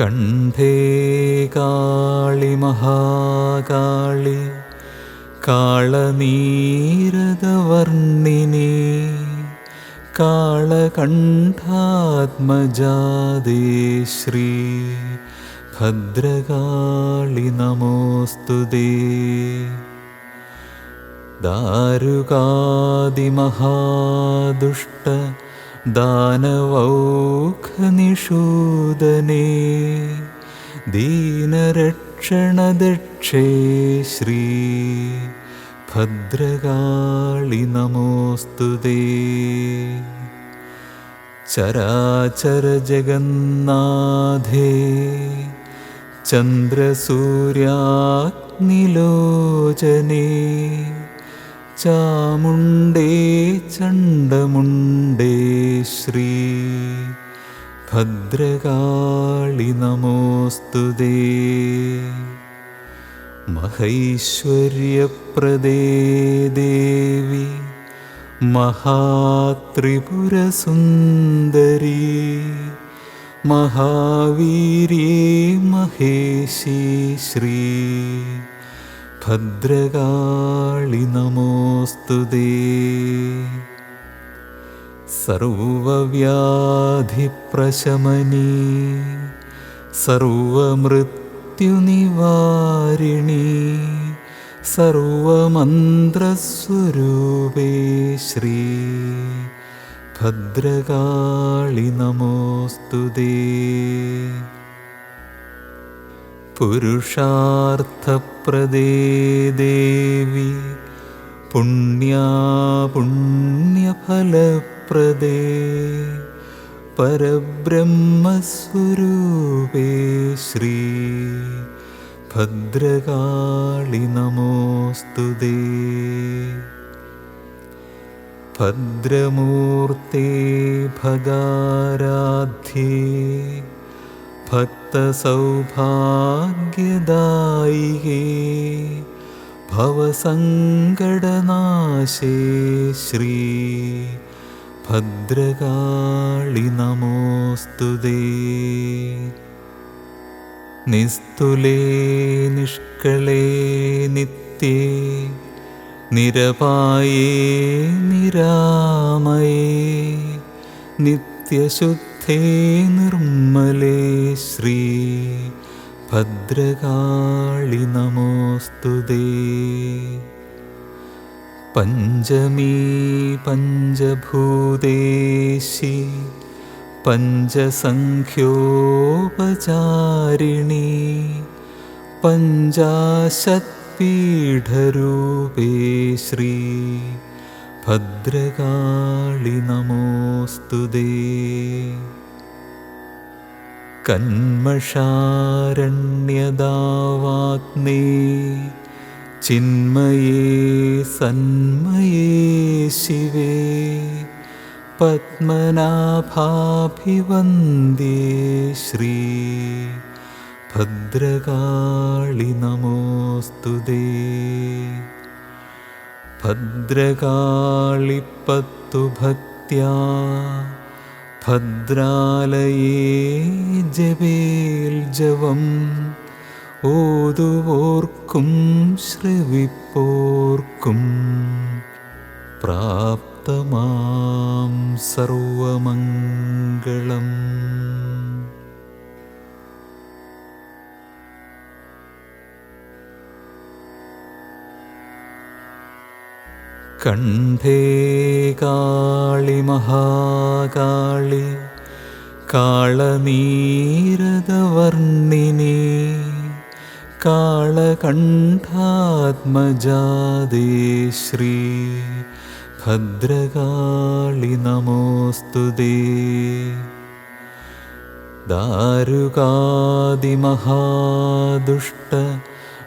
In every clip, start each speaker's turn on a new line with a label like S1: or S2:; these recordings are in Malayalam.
S1: കണ്ഠേ കാളി മഹാകാളി കാളനീരതവർണിനി കാളകണ്ഠാത്മജാദേശ്രീ ഭദ്രകാളി നമോസ്തുതേ ദാരുകാതിമഹാദുഷ്ട दानवौखनिषूदने दीनरक्षणदक्षे श्री भद्रकाळि नमोऽस्तु ते चराचरजगन्नाथे चन्द्रसूर्याग्निलोचने चामुण्डे चण्डमुण्डे श्री भद्रकाळि नमोऽस्तु ते महैश्वर्यप्रदे देवि महात्रिपुरसुन्दरी महावीर्ये महेशी श्री ഭദ്രകാളി നമോസ്തു സർവവ്യാധിപ്രശമനീ. സർവമൃത്യുനിവാരിണി. സർവമന്ത്രസ്വരൂപേ ശ്രീ. ഭദ്രകാളി നമോസ്തു പുരുഷാർത്ഥപ്രദേ ദേവി പുണ്യാപുണ്യഫലപ്രദേ പരബ്രഹ്മസ്വരൂപേ ശ്രീ ഭദ്രകാളി നമോസ്തുതേ ഭദ്രമൂർത്തേ ഭഗാരാധ്യേ ഭക്തസൗഭാഗ്യദായികേ ഭവസങ്കടനാശേ ശ്രീ ഭദ്രകാളി നമോസ്തു നിസ്തുലേ നിഷ്കളേ നിത്യേ നിരപായേ നിരാമയേ നിത്യശുദ്ധേ നിർമ്മലേ ശ്രീ ഭദ്രകാളി നമോസ്തുതേ പഞ്ചമീ പഞ്ചഭൂതേശി പഞ്ചസംഖ്യോപചാരിണി പഞ്ചാശത്പീഠരൂപേ ശ്രീ ഭദ്രകാളി നമോസ്തുതേ കന്മഷാരണ്യദാവാഗ്നേ ചിന്മയേ സന്മയേ ശിവേ. പത്മനാഭാഭിവന്ദ്യേ ശ്രീ. ഭദ്രകാളി നമോസ്തു ഭദ്രകാളിപ്പത്തു ഭക്ത്യാ ഭദ്രാലയേ ജപേൽജവം ഓതുവോർക്കും ശ്രവിപ്പോർക്കും പ്രാപ്തമാം സർവമംഗളം. കണ്ഠേ കാളി മഹാകാളി കാളനീരദവർണിനി കാളകണ്ഠാത്മജാദേശ്രീ ഭദ്രകാളി നമോസ്തു ദാരുകാദിമഹാദുഷ്ട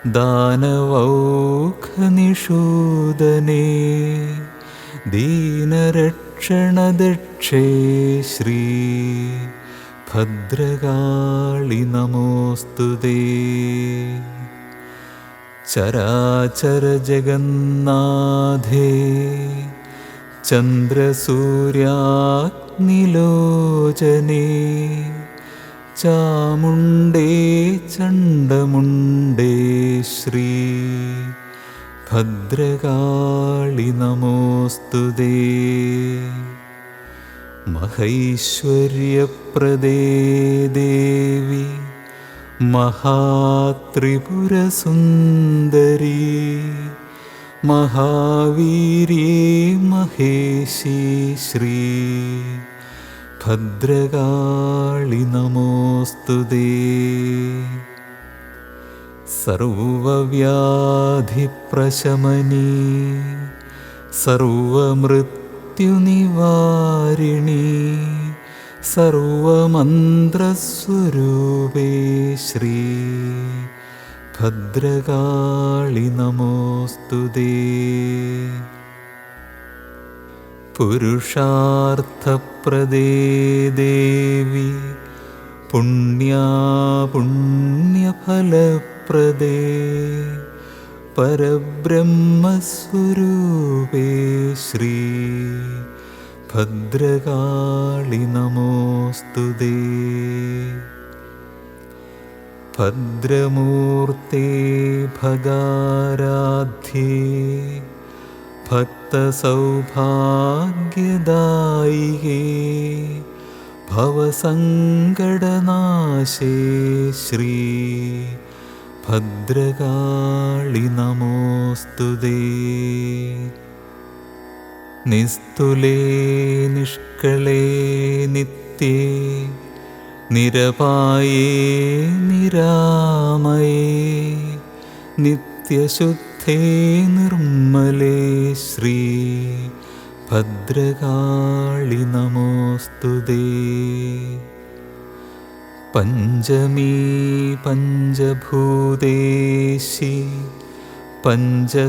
S1: दानवौखनिषूदने दीनरक्षणदक्षे श्री भद्रकाळि नमोऽस्तु ते चराचरजगन्नाथे चन्द्रसूर्याग्निलोचने चामुण्डे चण्डमुण्डे ശ്രീ ഭദ്രകാളി നമോസ്തുതേ മഹൈശ്വര്യപ്രദേ ദേവി മഹാത്രിപുരസുന്ദരീ മഹാവീര്യേ മഹേശി ശ്രീ ഭദ്രകാളി നമോസ്തുതേ സർവവ്യാധിപ്രശമനീ. സർവമൃത്യുനിവാരിണി. സർവമന്ത്രസ്വരൂപേ ശ്രീ. ഭദ്രകാളി നമോസ്തുതേ പുരുഷാർത്ഥപ്രദേ ദേവി. പുണ്യാപുണ്യഫലപ്രദേ പരബ്രഹ്മസ്വരൂപേ ശ്രീ ഭദ്രകാളി നമോസ്തുതേ ഭദ്രമൂർത്തേ ഭഗാരാധ്യേ ഭക്തസൗഭാഗ്യദായികേ ഭവസങ്കടനാശേ ശ്രീ ഭദ്രകാളി നമോസ്തുതേ നിസ്തുലേ നിഷ്കളേ നിത്യേ. നിരപായേ നിരാമയേ. നിത്യശുദ്ധേ നിർമ്മലേ ശ്രീ ഭദ്രകാളി നമോസ്തുതേ പഞ്ചമീ പഞ്ചഭൂതേശി പഞ്ചസംഖ്യോപചാരിണി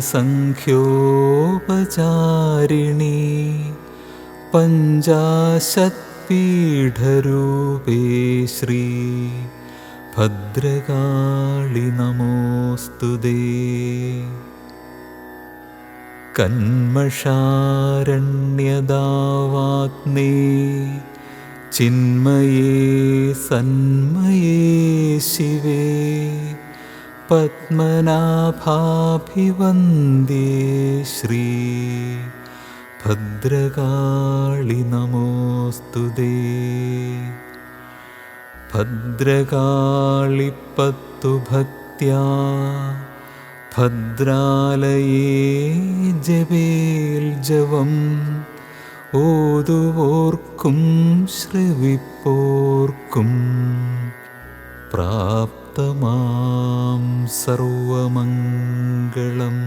S1: പഞ്ചാശത്പീഠരൂപേ ശ്രീ ഭദ്രകാളി നമോസ്തുതേ കന്മഷാരണ്യദാവാഗ്നേ ചിന്മയേ സന്മയേ ശിവേ പത്മനാഭാഭിവന്ദ്യേ ശ്രീ. ഭദ്രകാളി നമോസ്തുതേ ഭദ്രകാളിപ്പത്തു ഭക്ത്യാ ഭദ്രാലയേ ജപേൽ ജവം ഓതുവോർക്കും ശ്രവിപ്പോർക്കും. പ്രാപ്തമാം സർവമംഗളം.